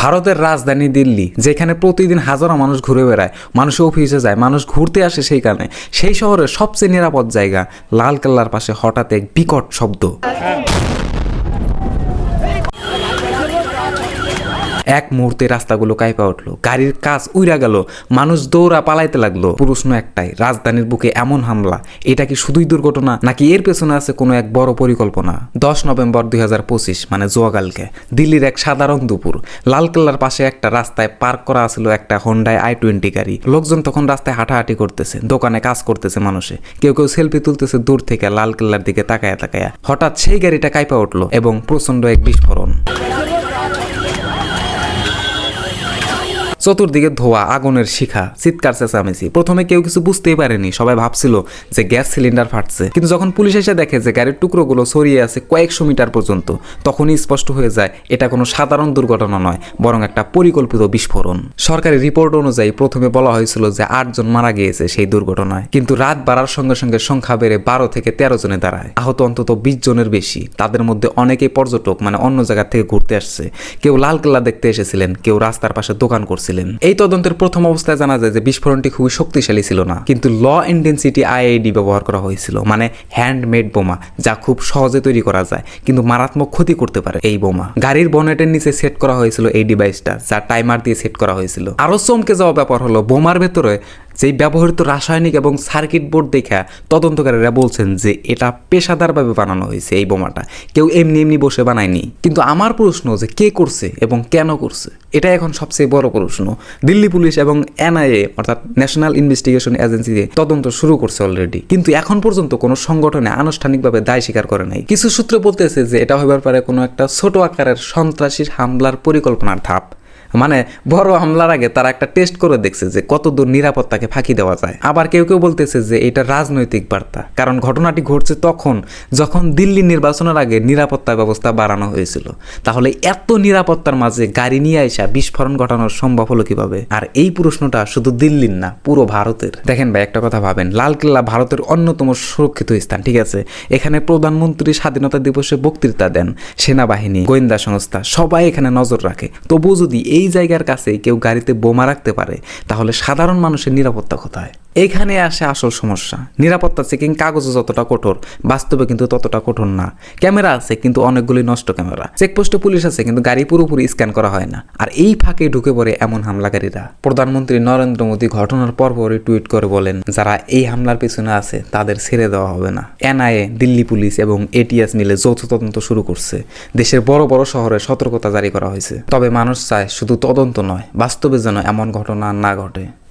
ভারতের রাজধানী দিল্লি, যেখানে প্রতিদিন হাজারো মানুষ ঘুরে বেড়ায়। মানুষ অফিসে যায়, মানুষ ঘুরতে আসে সেইখানে সেই শহরের সবচেয়ে নিরাপদ জায়গা লাল কেল্লার পাশে হঠাৎ এক বিকট শব্দ। এক মুহূর্তে রাস্তাগুলো কাইপা উঠল। গাড়ির কাজ উইরা গেল। মানুষ দৌড়া পালাইতে লাগল। প্রশ্ন একটাই, রাজধানীর বুকে এমন হামলা, এটা কি শুধুই দুর্ঘটনা, নাকি এর পেছনে আছে কোনো এক বড় পরিকল্পনা? দশ নভেম্বর দুই হাজার পঁচিশ মানে জোয়াকালকে দিল্লির এক সাধারণ দুপুর। লালকেল্লার পাশে একটা রাস্তায় পার্ক করা ছিল একটা হন্ডায় আই টোয়েন্টি গাড়ি। লোকজন তখন রাস্তায় হাঁটাহাঁটি করতেছে, দোকানে কাজ করতেছে মানুষে। কেউ কেউ সেলফি তুলতেছে দূর থেকে লালকেল্লার দিকে তাকায়া তাকায়া। হঠাৎ সেই গাড়িটা কাইপা উঠল এবং প্রচণ্ড এক বিস্ফোরণ। চতুর্দিকে ধোয়া, আগুনের শিখা, চিৎকার চেঁচামেচি। প্রথমে কেউ কিছু বুঝতেই পারেনি, সবাই ভাবছিল যে গ্যাস সিলিন্ডার ফাটছে। কিন্তু যখন পুলিশ এসে দেখে যে গাড়ির টুকরোগুলো ছড়িয়ে আছে কয়েকশো মিটার পর্যন্ত, তখনই স্পষ্ট হয়ে যায়, এটা কোনো সাধারণ দুর্ঘটনা নয়, বরং একটা পরিকল্পিত বিস্ফোরণ। সরকারি রিপোর্ট অনুযায়ী প্রথমে বলা হয়েছিল যে আটজন মারা গিয়েছে সেই দুর্ঘটনায়। কিন্তু রাত বাড়ার সঙ্গে সঙ্গে সংখ্যা বেড়ে বারো থেকে তেরো জনে দাঁড়ায়। আহত অন্তত বিশ জনের বেশি। তাদের মধ্যে অনেকেই পর্যটক মানে অন্য জায়গা থেকে ঘুরতে আসছে। কেউ লাল লালকেল্লা দেখতে এসেছিলেন, কেউ রাস্তার পাশে দোকান করছিলেন। এই তদন্তের প্রথম অবস্থায় জানা যায় যে বিস্ফোরণটি খুবই শক্তিশালী ছিল না। কিন্তু ল ইন্টেন্সিটি আইআইডি ব্যবহার করা হয়েছিল মানে হ্যান্ডমেড বোমা, যা খুব সহজে তৈরি করা যায়, কিন্তু মারাত্মক ক্ষতি করতে পারে এই বোমা। গাড়ির বনেটের নিচে সেট করা হয়েছিল এই ডিভাইসটা যা টাইমার দিয়ে সেট করা হয়েছিল। আরও চমকে যাওয়া ব্যাপার হলো, বোমার ভেতরে যেই ব্যবহৃত রাসায়নিক এবং সার্কিট বোর্ড দেখা তদন্তকারীরা বলছেন যে এটা পেশাদারভাবে বানানো হয়েছে এই বোমাটা। কেউ এমনি এমনি বসে বানায়নি। কিন্তু আমার প্রশ্ন যে কে করছে এবং কেন করছে, এটা এখন সবচেয়ে বড় প্রশ্ন। দিল্লি পুলিশ এবং এনআইএ, অর্থাৎ ন্যাশনাল ইনভেস্টিগেশন এজেন্সি তদন্ত শুরু করছে অলরেডি কিন্তু এখন পর্যন্ত কোনো সংগঠনে আনুষ্ঠানিকভাবে দায় স্বীকার করে নাই। কিছু সূত্র বলতেছে যে এটা হইবার পারে কোনো একটা ছোট আকারের সন্ত্রাসীর হামলার পরিকল্পনার ধাপ। মানে বড় হামলার আগে তারা একটা টেস্ট করে দেখছে যে কতদূর নিরাপত্তাকে ফাঁকি দেওয়া যায়। আবার কেউ কেউ বলতেছে যে এটা রাজনৈতিক বার্তা, কারণ ঘটনাটি ঘটছে তখন, যখন দিল্লি নির্বাচনের আগে নিরাপত্তা ব্যবস্থা বাড়ানো হয়েছিল। তাহলে এত নিরাপত্তার মাঝে গাড়ি নিয়ে আইসা বিস্ফোরণ ঘটানো সম্ভব হলো কীভাবে? আর এই প্রশ্নটা শুধু দিল্লির না, পুরো ভারতের। দেখেন ভাই, একটা কথা ভাবেন, লালকেল্লা ভারতের অন্যতম সুরক্ষিত স্থান, ঠিক আছে? এখানে প্রধানমন্ত্রী স্বাধীনতা দিবসে বক্তৃতা দেন, সেনাবাহিনী, গোয়েন্দা সংস্থা, সবাই এখানে নজর রাখে। তবুও যদি এই জায়গার কাছে কেউ গাড়িতে বোমা রাখতে পারে তাহলে সাধারণ মানুষের নিরাপত্তা কোথায়? এখানে আসে আসল সমস্যা। নিরাপত্তা চেকিং কাগজে যতটা কঠোর, বাস্তবে কিন্তু ততটা কঠোর না। ক্যামেরা আছে, কিন্তু অনেকগুলি নষ্ট ক্যামেরা। চেকপোস্টে পুলিশ আছে, কিন্তু গাড়ি পুরোপুরি স্ক্যান করা হয় না। আর এই ফাঁকে ঢুকে পড়ে এমন হামলাকারীরা। প্রধানমন্ত্রী নরেন্দ্র মোদী ঘটনার পরপরই টুইট করে বলেন, যারা এই হামলার পিছনে আছে, তাদের ছেড়ে দেওয়া হবে না। এনআইএ, দিল্লি পুলিশ এবং এটিএস মিলে যৌথ তদন্ত শুরু করছে। দেশের বড় বড় শহরে সতর্কতা জারি করা হয়েছে। তবে মানুষ চায় শুধু তদন্ত নয়, বাস্তবে যেন এমন ঘটনা না ঘটে।